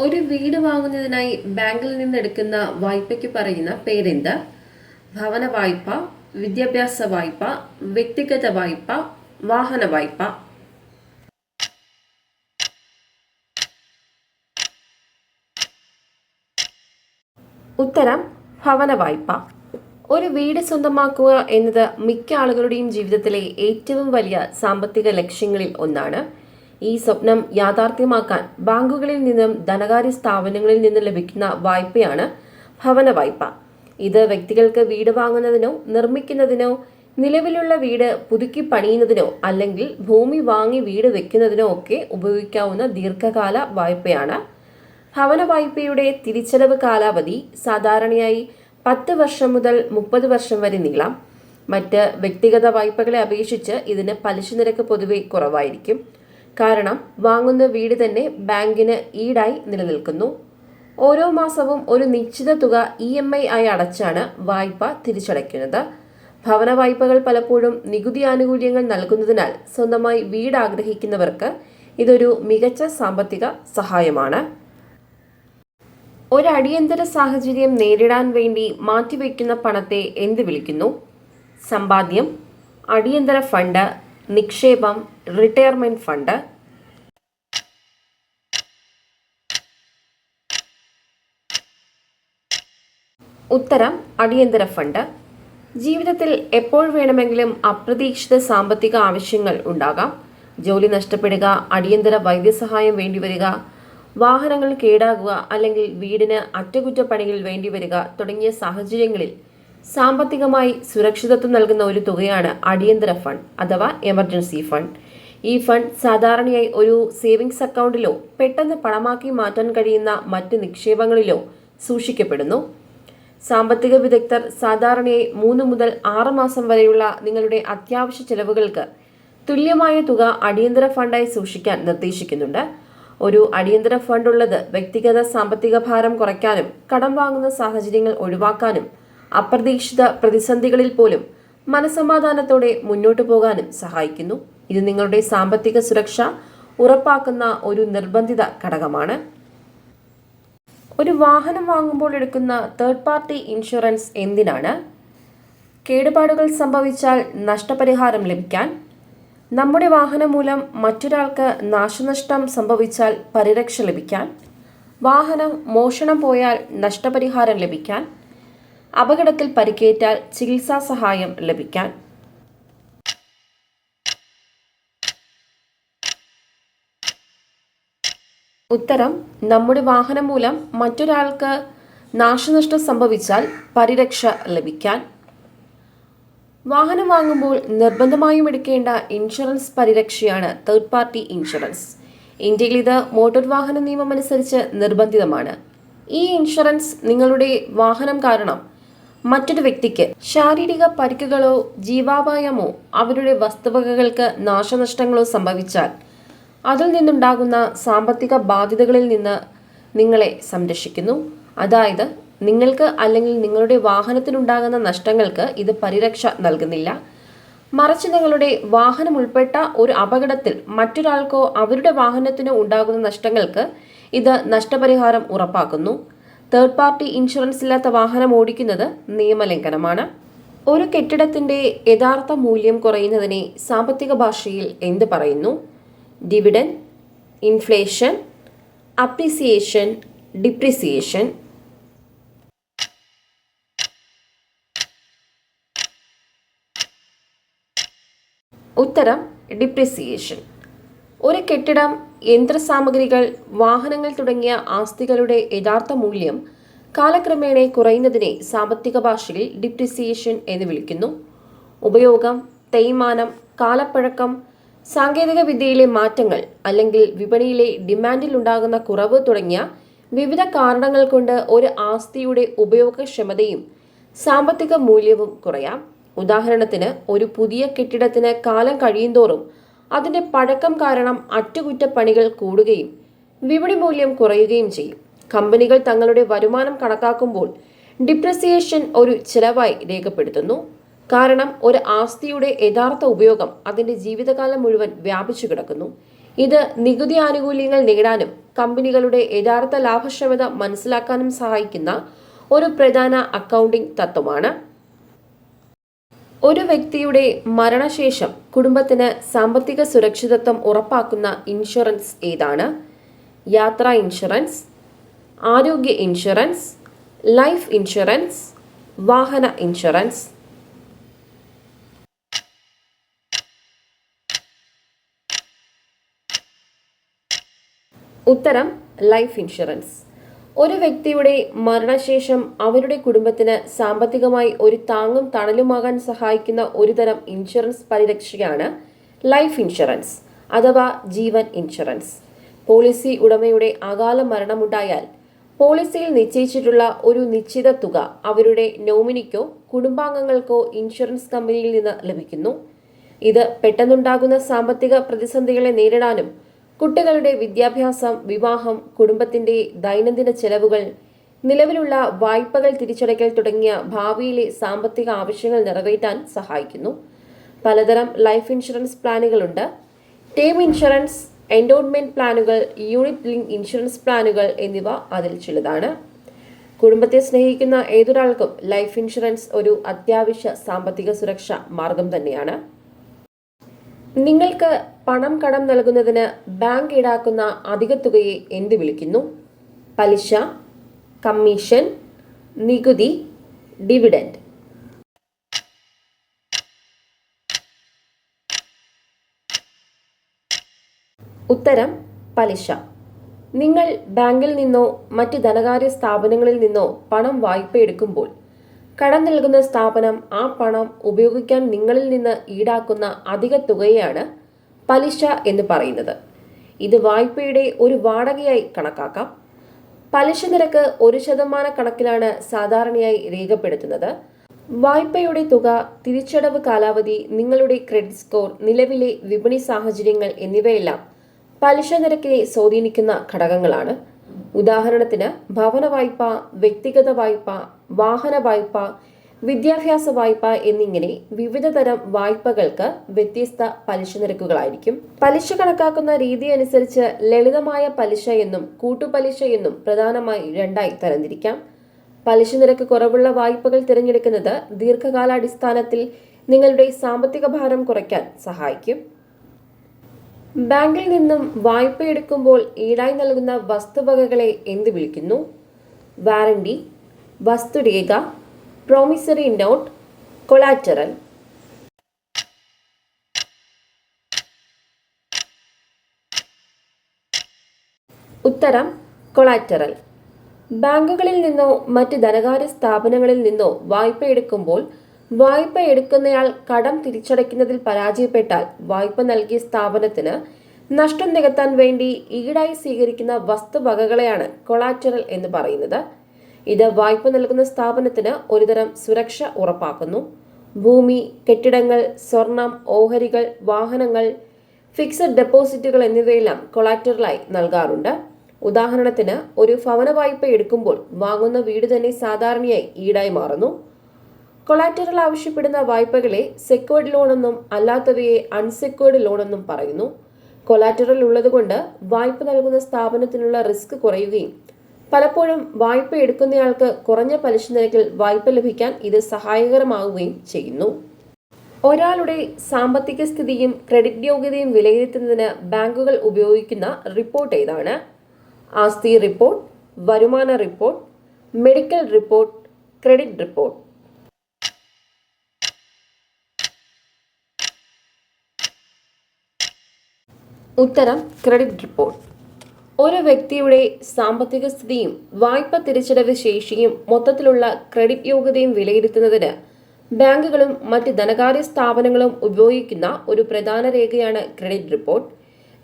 ഒരു വീട് വാങ്ങുന്നതിനായി ബാങ്കിൽ നിന്ന് എടുക്കുന്ന വായ്പയ്ക്ക് പറയുന്ന പേരെന്ത്? ഭവന വായ്പ വിദ്യാഭ്യാസ വായ്പ വ്യക്തിഗത വായ്പ വാഹന വായ്പ. ഉത്തരം ഭവന വായ്പ. ഒരു വീട് സ്വന്തമാക്കുക എന്നത് മിക്ക ആളുകളുടെയും ജീവിതത്തിലെ ഏറ്റവും വലിയ സാമ്പത്തിക ലക്ഷ്യങ്ങളിൽ ഒന്നാണ്. ഈ സ്വപ്നം യാഥാർത്ഥ്യമാക്കാൻ ബാങ്കുകളിൽ നിന്നും ധനകാര്യ സ്ഥാപനങ്ങളിൽ നിന്നും ലഭിക്കുന്ന വായ്പയാണ് ഭവന വായ്പ. ഇത് വ്യക്തികൾക്ക് വീട് വാങ്ങുന്നതിനോ നിർമ്മിക്കുന്നതിനോ നിലവിലുള്ള വീട് പുതുക്കി പണിയുന്നതിനോ അല്ലെങ്കിൽ ഭൂമി വാങ്ങി വീട് വെക്കുന്നതിനോ ഒക്കെ ഉപയോഗിക്കാവുന്ന ദീർഘകാല വായ്പയാണ്. ഭവന വായ്പയുടെ തിരിച്ചടവ് കാലാവധി സാധാരണയായി പത്ത് വർഷം മുതൽ മുപ്പത് വർഷം വരെ നീളാം. മറ്റ് വ്യക്തിഗത വായ്പകളെ അപേക്ഷിച്ച് ഇതിന് പലിശ നിരക്ക് പൊതുവെ കുറവായിരിക്കും. കാരണം വാങ്ങുന്ന വീട് തന്നെ ബാങ്കിന് ഈടായി നിലനിൽക്കുന്നു. ഓരോ മാസവും ഒരു നിശ്ചിത തുക ഇ എം ഐ ആയി അടച്ചാണ് വായ്പ തിരിച്ചടയ്ക്കുന്നത്. ഭവന വായ്പകൾ പലപ്പോഴും നികുതി ആനുകൂല്യങ്ങൾ നൽകുന്നതിനാൽ സ്വന്തമായി വീട് ആഗ്രഹിക്കുന്നവർക്ക് ഇതൊരു മികച്ച സാമ്പത്തിക സഹായമാണ്. ഒരു അടിയന്തര സാഹചര്യം നേരിടാൻ വേണ്ടി മാറ്റിവെക്കുന്ന പണത്തെ എന്ത് വിളിക്കുന്നു? സമ്പാദ്യം അടിയന്തര ഫണ്ട് നിക്ഷേപം റിട്ടയർമെന്റ് ഫണ്ട്. ഉത്തരം അടിയന്തര ഫണ്ട്. ജീവിതത്തിൽ എപ്പോൾ വേണമെങ്കിലും അപ്രതീക്ഷിത സാമ്പത്തിക ആവശ്യങ്ങൾ ഉണ്ടാകാം. ജോലി നഷ്ടപ്പെടുക അടിയന്തര വൈദ്യസഹായം വേണ്ടിവരിക വാഹനങ്ങൾ കേടാകുക അല്ലെങ്കിൽ വീടിന് അറ്റകുറ്റപ്പണികൾ വേണ്ടിവരിക തുടങ്ങിയ സാഹചര്യങ്ങളിൽ സാമ്പത്തികമായി സുരക്ഷിതത്വം നൽകുന്ന ഒരു തുകയാണ് അടിയന്തര ഫണ്ട് അഥവാ എമർജൻസി ഫണ്ട് ഈ ഫണ്ട് സാധാരണയായി ഒരു സേവിങ്സ് അക്കൗണ്ടിലോ പെട്ടെന്ന് പണമാക്കി മാറ്റാൻ കഴിയുന്ന മറ്റ് നിക്ഷേപങ്ങളിലോ സൂക്ഷിക്കപ്പെടുന്നു. സാമ്പത്തിക വിദഗ്ധർ സാധാരണയായി മൂന്ന് മുതൽ ആറ് മാസം വരെയുള്ള നിങ്ങളുടെ അത്യാവശ്യ ചെലവുകൾക്ക് തുല്യമായ തുക അടിയന്തര ഫണ്ടായി സൂക്ഷിക്കാൻ നിർദ്ദേശിക്കുന്നുണ്ട്. ഒരു അടിയന്തര ഫണ്ട് ഉള്ളത് വ്യക്തിഗത സാമ്പത്തിക ഭാരം കുറയ്ക്കാനും കടം വാങ്ങുന്ന സാഹചര്യങ്ങൾ ഒഴിവാക്കാനും അപ്രതീക്ഷിത പ്രതിസന്ധികളിൽ പോലും മനസമാധാനത്തോടെ മുന്നോട്ടു പോകാനും സഹായിക്കുന്നു. ഇത് നിങ്ങളുടെ സാമ്പത്തിക സുരക്ഷ ഉറപ്പാക്കുന്ന ഒരു നിർബന്ധിത ഘടകമാണ്. ഒരു വാഹനം വാങ്ങുമ്പോൾ എടുക്കുന്ന തേർഡ് പാർട്ടി ഇൻഷുറൻസ് എന്തിനാണ്? കേടുപാടുകൾ സംഭവിച്ചാൽ നഷ്ടപരിഹാരം ലഭിക്കാൻ. നമ്മുടെ വാഹനം മൂലം മറ്റൊരാൾക്ക് നാശനഷ്ടം സംഭവിച്ചാൽ പരിരക്ഷ ലഭിക്കാൻ. വാഹനം മോഷണം പോയാൽ നഷ്ടപരിഹാരം ലഭിക്കാൻ. അപകടത്തിൽ പരിക്കേറ്റാൽ ചികിത്സാ സഹായം ലഭിക്കാൻ. ഉത്തരം നമ്മുടെ വാഹനം മൂലം മറ്റൊരാൾക്ക് നാശനഷ്ടം സംഭവിച്ചാൽ പരിരക്ഷ ലഭിക്കാൻ. വാഹനം വാങ്ങുമ്പോൾ നിർബന്ധമായും എടുക്കേണ്ട ഇൻഷുറൻസ് പരിരക്ഷയാണ് തേർഡ് പാർട്ടി ഇൻഷുറൻസ്. ഇന്ത്യയിൽ ഇത് മോട്ടോർ വാഹന നിയമം അനുസരിച്ച് നിർബന്ധിതമാണ്. ഈ ഇൻഷുറൻസ് നിങ്ങളുടെ വാഹനം കാരണം മറ്റൊരു വ്യക്തിക്ക് ശാരീരിക പരിക്കുകളോ ജീവാപായമോ അവരുടെ വസ്തുവകകൾക്ക് നാശനഷ്ടങ്ങളോ സംഭവിച്ചാൽ അതിൽ നിന്നുണ്ടാകുന്ന സാമ്പത്തിക ബാധ്യതകളിൽ നിന്ന് നിങ്ങളെ സംരക്ഷിക്കുന്നു. അതായത് നിങ്ങൾക്ക് അല്ലെങ്കിൽ നിങ്ങളുടെ വാഹനത്തിനുണ്ടാകുന്ന നഷ്ടങ്ങൾക്ക് ഇത് പരിരക്ഷ നൽകുന്നില്ല. മറിച്ച് നിങ്ങളുടെ വാഹനം ഉൾപ്പെട്ട ഒരു അപകടത്തിൽ മറ്റൊരാൾക്കോ അവരുടെ വാഹനത്തിനോ ഉണ്ടാകുന്ന നഷ്ടങ്ങൾക്ക് ഇത് നഷ്ടപരിഹാരം ഉറപ്പാക്കുന്നു. തേർഡ് പാർട്ടി ഇൻഷുറൻസ് ഇല്ലാത്ത വാഹനം ഓടിക്കുന്നത് നിയമലംഘനമാണ്. ഒരു കെട്ടിടത്തിന്റെ യഥാർത്ഥ മൂല്യം കുറയുന്നതിനെ സാമ്പത്തിക ഭാഷയിൽ എന്ത് പറയുന്നു? ഡിവിഡൻ ഇൻഫ്ലേഷൻ അപ്രിസിയേഷൻ ഡിപ്രിസിയേഷൻ ഉത്തരം ഡിപ്രിസിയേഷൻ ഒരു കെട്ടിടം യന്ത്രസാമഗ്രികൾ വാഹനങ്ങൾ തുടങ്ങിയ ആസ്തികളുടെ യഥാർത്ഥ മൂല്യം കാലക്രമേണ കുറയുന്നതിനെ സാമ്പത്തിക ഭാഷയിൽ ഡിപ്രിസിയേഷൻ എന്ന് വിളിക്കുന്നു. ഉപയോഗം തേയ്മാനം കാലപ്പഴക്കം സാങ്കേതിക വിദ്യയിലെ മാറ്റങ്ങൾ അല്ലെങ്കിൽ വിപണിയിലെ ഡിമാൻഡിൽ ഉണ്ടാകുന്ന കുറവ് തുടങ്ങിയ വിവിധ കാരണങ്ങൾ കൊണ്ട് ഒരു ആസ്തിയുടെ ഉപയോഗക്ഷമതയും സാമ്പത്തിക മൂല്യവും കുറയാം. ഉദാഹരണത്തിന് ഒരു പുതിയ കെട്ടിടത്തിന് കാലം കഴിയുന്തോറും അതിന്റെ പഴക്കം കാരണം അറ്റകുറ്റപ്പണികൾ കൂടുകയും വിപണി മൂല്യം കുറയുകയും ചെയ്യും. കമ്പനികൾ തങ്ങളുടെ വരുമാനം കണക്കാക്കുമ്പോൾ ഡിപ്രസിയേഷൻ ഒരു ചിലവായി രേഖപ്പെടുത്തുന്നു. കാരണം ഒരു ആസ്തിയുടെ യഥാർത്ഥ ഉപയോഗം അതിന്റെ ജീവിതകാലം മുഴുവൻ വ്യാപിച്ചു കിടക്കുന്നു. ഇത് നികുതി ആനുകൂല്യങ്ങൾ നേടാനും കമ്പനികളുടെ യഥാർത്ഥ ലാഭക്ഷമത മനസ്സിലാക്കാനും സഹായിക്കുന്ന ഒരു പ്രധാന അക്കൗണ്ടിംഗ് തത്വമാണ്. ഒരു വ്യക്തിയുടെ മരണശേഷം കുടുംബത്തിന് സാമ്പത്തിക സുരക്ഷിതത്വം ഉറപ്പാക്കുന്ന ഇൻഷുറൻസ് ഏതാണ്? യാത്രാ ഇൻഷുറൻസ് ആരോഗ്യ ഇൻഷുറൻസ് ലൈഫ് ഇൻഷുറൻസ് വാഹന ഇൻഷുറൻസ്. ഉത്തരം ലൈഫ് ഇൻഷുറൻസ്. ഒരു വ്യക്തിയുടെ മരണശേഷം അവരുടെ കുടുംബത്തിന് സാമ്പത്തികമായി ഒരു താങ്ങും തണലുമാകാൻ സഹായിക്കുന്ന ഒരുതരം ഇൻഷുറൻസ് പരിരക്ഷയാണ് ലൈഫ് ഇൻഷുറൻസ് അഥവാ ജീവൻ ഇൻഷുറൻസ്. പോളിസി ഉടമയുടെ അകാല മരണമുണ്ടായാൽ പോളിസിയിൽ നിശ്ചയിച്ചിട്ടുള്ള ഒരു നിശ്ചിത തുക അവരുടെ നോമിനിക്കോ കുടുംബാംഗങ്ങൾക്കോ ഇൻഷുറൻസ് കമ്പനിയിൽ നിന്ന് ലഭിക്കുന്നു. ഇത് പെട്ടെന്നുണ്ടാകുന്ന സാമ്പത്തിക പ്രതിസന്ധികളെ നേരിടാനും കുട്ടികളുടെ വിദ്യാഭ്യാസം വിവാഹം കുടുംബത്തിന്റെ ദൈനംദിന ചെലവുകൾ നിലവിലുള്ള വായ്പകൾ തിരിച്ചടയ്ക്കൽ തുടങ്ങിയ ഭാവിയിലെ സാമ്പത്തിക ആവശ്യങ്ങൾ നിറവേറ്റാൻ സഹായിക്കുന്നു. പലതരം ലൈഫ് ഇൻഷുറൻസ് പ്ലാനുകളുണ്ട്. ടേം ഇൻഷുറൻസ് എൻഡോൺമെന്റ് പ്ലാനുകൾ യൂണിറ്റ് ലിങ്ക് ഇൻഷുറൻസ് പ്ലാനുകൾ എന്നിവ അതിൽ ചിലതാണ്. കുടുംബത്തെ സ്നേഹിക്കുന്ന ഏതൊരാൾക്കും ലൈഫ് ഇൻഷുറൻസ് ഒരു അത്യാവശ്യ സാമ്പത്തിക സുരക്ഷ മാർഗം തന്നെയാണ്. നിങ്ങൾക്ക് പണം കടം നൽകുന്നതിന് ബാങ്ക് ഈടാക്കുന്ന അധിക തുകയെ എന്ത് വിളിക്കുന്നു? പലിശ കമ്മീഷൻ നികുതി ഡിവിഡൻഡ്. ഉത്തരം പലിശ. നിങ്ങൾ ബാങ്കിൽ നിന്നോ മറ്റ് ധനകാര്യ സ്ഥാപനങ്ങളിൽ നിന്നോ പണം വായ്പ എടുക്കുമ്പോൾ കടം നൽകുന്ന സ്ഥാപനം ആ പണം ഉപയോഗിക്കാൻ നിങ്ങളിൽ നിന്ന് ഈടാക്കുന്ന അധിക തുകയാണ് പലിശ എന്ന് പറയുന്നത്. ഇത് വായ്പയുടെ ഒരു വാടകയായി കണക്കാക്കാം. പലിശ നിരക്ക് ഒരു ശതമാന കണക്കിലാണ് സാധാരണയായി രേഖപ്പെടുത്തുന്നത്. വായ്പയുടെ തുക തിരിച്ചടവ് കാലാവധി നിങ്ങളുടെ ക്രെഡിറ്റ് സ്കോർ നിലവിലെ വിപണി സാഹചര്യങ്ങൾ എന്നിവയെല്ലാം പലിശ നിരക്കിനെ സ്വാധീനിക്കുന്ന ഘടകങ്ങളാണ്. ഉദാഹരണത്തിന് ഭവന വായ്പ വ്യക്തിഗത വായ്പ വാഹന വായ്പ വിദ്യാഭ്യാസ വായ്പ എന്നിങ്ങനെ വിവിധ തരം വായ്പകൾക്ക് വ്യത്യസ്ത പലിശ നിരക്കുകളായിരിക്കും. പലിശ കണക്കാക്കുന്ന രീതി അനുസരിച്ച് ലളിതമായ പലിശ എന്നും കൂട്ടുപലിശ എന്നും പ്രധാനമായി രണ്ടായി തരംതിരിക്കാം. പലിശ നിരക്ക് കുറവുള്ള വായ്പകൾ തിരഞ്ഞെടുക്കുന്നത് ദീർഘകാലാടിസ്ഥാനത്തിൽ നിങ്ങളുടെ സാമ്പത്തിക ഭാരം കുറയ്ക്കാൻ സഹായിക്കും. ബാങ്കിൽ നിന്നും വായ്പ എടുക്കുമ്പോൾ ഈടായി നൽകുന്ന വസ്തുവകകളെ എന്ത് വിളിക്കുന്നു? വാറണ്ടി വസ്തുരേഖ പ്രോമിസറി നോട്ട് കൊളാറ്ററൽ. ഉത്തരം കൊളാറ്ററൽ. ബാങ്കുകളിൽ നിന്നോ മറ്റ് ധനകാര്യ സ്ഥാപനങ്ങളിൽ നിന്നോ വായ്പ എടുക്കുമ്പോൾ വായ്പ എടുക്കുന്നയാൾ കടം തിരിച്ചടയ്ക്കുന്നതിൽ പരാജയപ്പെട്ടാൽ വായ്പ നൽകിയ സ്ഥാപനത്തിന് നഷ്ടം നികത്താൻ വേണ്ടി ഈടായി സ്വീകരിക്കുന്ന വസ്തുവകകളെയാണ് കൊളാറ്ററൽ എന്ന് പറയുന്നത്. ഇത് വായ്പ നൽകുന്ന സ്ഥാപനത്തിന് ഒരുതരം സുരക്ഷ ഉറപ്പാക്കുന്നു. ഭൂമി കെട്ടിടങ്ങൾ സ്വർണം ഓഹരികൾ വാഹനങ്ങൾ ഫിക്സഡ് ഡെപ്പോസിറ്റുകൾ എന്നിവയെല്ലാം കൊളാറ്ററലായി നൽകാറുണ്ട്. ഉദാഹരണത്തിന് ഒരു ഭവന വായ്പ എടുക്കുമ്പോൾ വാങ്ങുന്ന വീട് തന്നെ സാധാരണയായി ഈടായി മാറുന്നു. കൊളാറ്ററൽ ആവശ്യപ്പെടുന്ന വായ്പകളെ സെക്വേർഡ് ലോണെന്നും അല്ലാത്തവയെ അൺസെക്വേർഡ് ലോണെന്നും പറയുന്നു. കൊളാറ്ററൽ ഉള്ളതുകൊണ്ട് വായ്പ നൽകുന്ന സ്ഥാപനത്തിനുള്ള റിസ്ക് കുറയുകയും പലപ്പോഴും വായ്പ എടുക്കുന്നയാൾക്ക് കുറഞ്ഞ പലിശ നിരക്കിൽ വായ്പ ലഭിക്കാൻ ഇത് സഹായകരമാവുകയും ചെയ്യുന്നു. ഒരാളുടെ സാമ്പത്തിക സ്ഥിതിയും ക്രെഡിറ്റ് യോഗ്യതയും വിലയിരുത്തുന്നതിന് ബാങ്കുകൾ ഉപയോഗിക്കുന്ന റിപ്പോർട്ട് ഏതാണ്? ആസ്തി റിപ്പോർട്ട് വരുമാന report medical report credit report. ഉത്തരം ക്രെഡിറ്റ് റിപ്പോർട്ട് ഒരു വ്യക്തിയുടെ സാമ്പത്തിക സ്ഥിതിയും വായ്പ തിരിച്ചടവ് ശേഷിയും മൊത്തത്തിലുള്ള ക്രെഡിറ്റ് യോഗ്യതയും വിലയിരുത്തുന്നതിന് ബാങ്കുകളും മറ്റ് ധനകാര്യ സ്ഥാപനങ്ങളും ഉപയോഗിക്കുന്ന ഒരു പ്രധാന രേഖയാണ് ക്രെഡിറ്റ് റിപ്പോർട്ട്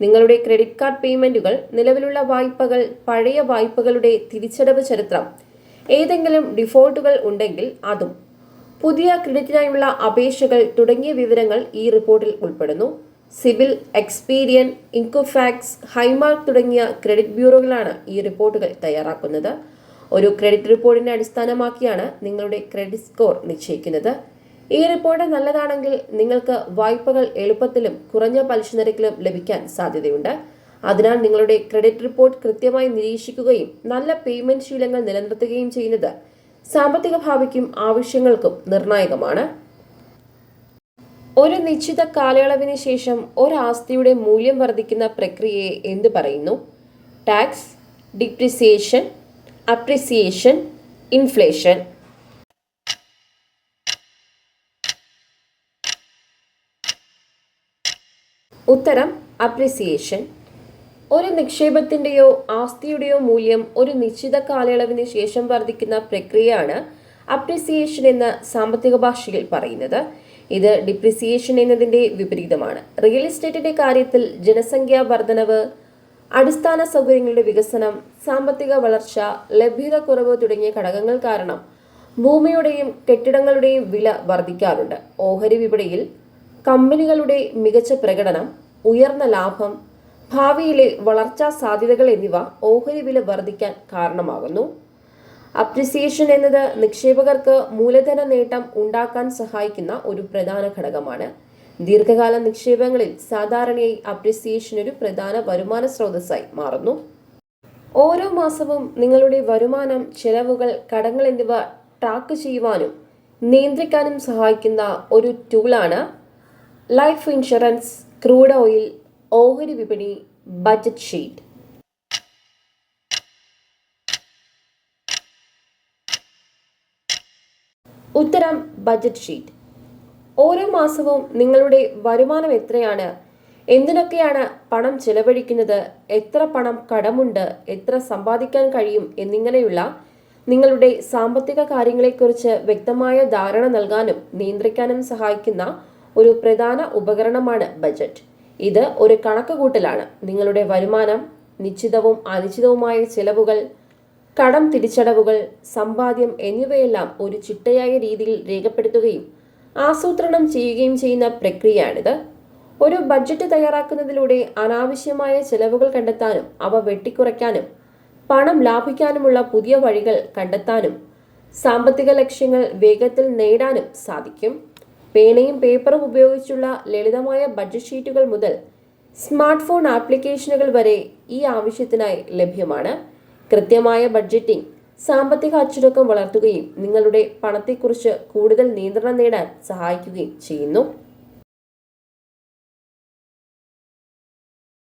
നിങ്ങളുടെ ക്രെഡിറ്റ് കാർഡ് പേയ്മെന്റുകൾ നിലവിലുള്ള വായ്പകൾ പഴയ വായ്പകളുടെ തിരിച്ചടവ് ചരിത്രം ഏതെങ്കിലും ഡിഫോൾട്ടുകൾ ഉണ്ടെങ്കിൽ അതും. പുതിയ ക്രെഡിറ്റിനായുള്ള അപേക്ഷകൾ തുടങ്ങിയ വിവരങ്ങൾ ഈ റിപ്പോർട്ടിൽ ഉൾപ്പെടുന്നു. സിവിൽ എക്സ്പീരിയൻ ഇൻകോഫാക്സ് ഹൈമാർക്ക് തുടങ്ങിയ ക്രെഡിറ്റ് ബ്യൂറോകളാണ് ഈ റിപ്പോർട്ടുകൾ തയ്യാറാക്കുന്നത്. ഒരു ക്രെഡിറ്റ് റിപ്പോർട്ടിനെ അടിസ്ഥാനമാക്കിയാണ് നിങ്ങളുടെ ക്രെഡിറ്റ് സ്കോർ നിശ്ചയിക്കുന്നത്. ഈ റിപ്പോർട്ട് നല്ലതാണെങ്കിൽ നിങ്ങൾക്ക് വായ്പകൾ എളുപ്പത്തിലും കുറഞ്ഞ പലിശ നിരക്കിലും ലഭിക്കാൻ സാധ്യതയുണ്ട്. അതിനാൽ നിങ്ങളുടെ ക്രെഡിറ്റ് റിപ്പോർട്ട് കൃത്യമായി നിരീക്ഷിക്കുകയും നല്ല പേയ്മെന്റ് ശീലങ്ങൾ നിലനിർത്തുകയും ചെയ്യുന്നത് സാമ്പത്തിക ഭാവിക്കും ആവശ്യങ്ങൾക്കും നിർണായകമാണ്. ഒരു നിശ്ചിത കാലയളവിന് ശേഷം ഒരു ആസ്തിയുടെ മൂല്യം വർദ്ധിക്കുന്ന പ്രക്രിയയെ എന്ത് പറയുന്നു? ടാക്സ് ഡിപ്രിസിയേഷൻ അപ്രിസിയേഷൻ ഇൻഫ്ലേഷൻ ഉത്തരം അപ്രിസിയേഷൻ ഒരു നിക്ഷേപത്തിന്റെയോ ആസ്തിയുടെയോ മൂല്യം ഒരു നിശ്ചിത കാലയളവിന് ശേഷം വർദ്ധിക്കുന്ന പ്രക്രിയയാണ് അപ്രിസിയേഷൻ എന്ന് സാമ്പത്തിക ഭാഷയിൽ പറയുന്നത്. ഇത് ഡിപ്രിസിയേഷൻ എന്നതിന്റെ വിപരീതമാണ്. റിയൽ എസ്റ്റേറ്റിന്റെ കാര്യത്തിൽ ജനസംഖ്യാ വർധനവ് അടിസ്ഥാന സൗകര്യങ്ങളുടെ വികസനം സാമ്പത്തിക വളർച്ച ലഭ്യത കുറവ് തുടങ്ങിയ ഘടകങ്ങൾ കാരണം ഭൂമിയുടെയും കെട്ടിടങ്ങളുടെയും വില വർദ്ധിക്കാറുണ്ട് ഓഹരി വിപണിയിൽ കമ്പനികളുടെ മികച്ച പ്രകടനം ഉയർന്ന ലാഭം ഭാവിയിലെ വളർച്ചാ സാധ്യതകൾ എന്നിവ ഓഹരി വില വർദ്ധിക്കാൻ കാരണമാകുന്നു. അപ്രിസിയേഷൻ എന്നത് നിക്ഷേപകർക്ക് മൂലധന നേട്ടം ഉണ്ടാക്കാൻ സഹായിക്കുന്ന ഒരു പ്രധാന ഘടകമാണ്. ദീർഘകാല നിക്ഷേപങ്ങളിൽ സാധാരണയായി അപ്രിസിയേഷൻ ഒരു പ്രധാന വരുമാന സ്രോതസ്സായി മാറുന്നു. ഓരോ മാസവും നിങ്ങളുടെ വരുമാനം ചെലവുകൾ കടങ്ങൾ എന്നിവ ട്രാക്ക് ചെയ്യുവാനും നിയന്ത്രിക്കാനും സഹായിക്കുന്ന ഒരു ടൂളാണ് ലൈഫ് ഇൻഷുറൻസ് ക്രൂഡ് ഓയിൽ ഓഹരി വിപണി ബജറ്റ് ഷീറ്റ് ഉത്തരം ബജറ്റ് ഷീറ്റ് ഓരോ മാസവും നിങ്ങളുടെ വരുമാനം എത്രയാണ്? എന്തിനൊക്കെയാണ് പണം ചെലവഴിക്കുന്നത്? എത്ര പണം കടമുണ്ട്? എത്ര സമ്പാദിക്കാൻ കഴിയും? എന്നിങ്ങനെയുള്ള നിങ്ങളുടെ സാമ്പത്തിക കാര്യങ്ങളെക്കുറിച്ച് വ്യക്തമായ ധാരണ നൽകാനും നിയന്ത്രിക്കാനും സഹായിക്കുന്ന ഒരു പ്രധാന ഉപകരണമാണ് ബജറ്റ് ഇത് ഒരു കണക്കുകൂട്ടലാണ്. നിങ്ങളുടെ വരുമാനം നിശ്ചിതവും അനിശ്ചിതവുമായ ചെലവുകൾ കടം തിരിച്ചടവുകൾ സമ്പാദ്യം എന്നിവയെല്ലാം ഒരു ചിട്ടയായ രീതിയിൽ രേഖപ്പെടുത്തുകയും ആസൂത്രണം ചെയ്യുകയും ചെയ്യുന്ന പ്രക്രിയയാണിത്. ഒരു ബഡ്ജറ്റ് തയ്യാറാക്കുന്നതിലൂടെ അനാവശ്യമായ ചെലവുകൾ കണ്ടെത്താനും അവ വെട്ടിക്കുറയ്ക്കാനും പണം ലാഭിക്കാനുമുള്ള പുതിയ വഴികൾ കണ്ടെത്താനും സാമ്പത്തിക ലക്ഷ്യങ്ങൾ വേഗത്തിൽ നേടാനും സാധിക്കും. പേനയും പേപ്പറും ഉപയോഗിച്ചുള്ള ലളിതമായ ബഡ്ജറ്റ് ഷീറ്റുകൾ മുതൽ സ്മാർട്ട് ഫോൺ ആപ്ലിക്കേഷനുകൾ വരെ ഈ ആവശ്യത്തിനായി ലഭ്യമാണ്. കൃത്യമായ ബഡ്ജറ്റിംഗ് സാമ്പത്തിക അച്ചടക്കം വളർത്തുകയും നിങ്ങളുടെ പണത്തെക്കുറിച്ച് കൂടുതൽ നിയന്ത്രണം നേടാൻ സഹായിക്കുകയും ചെയ്യുന്നു.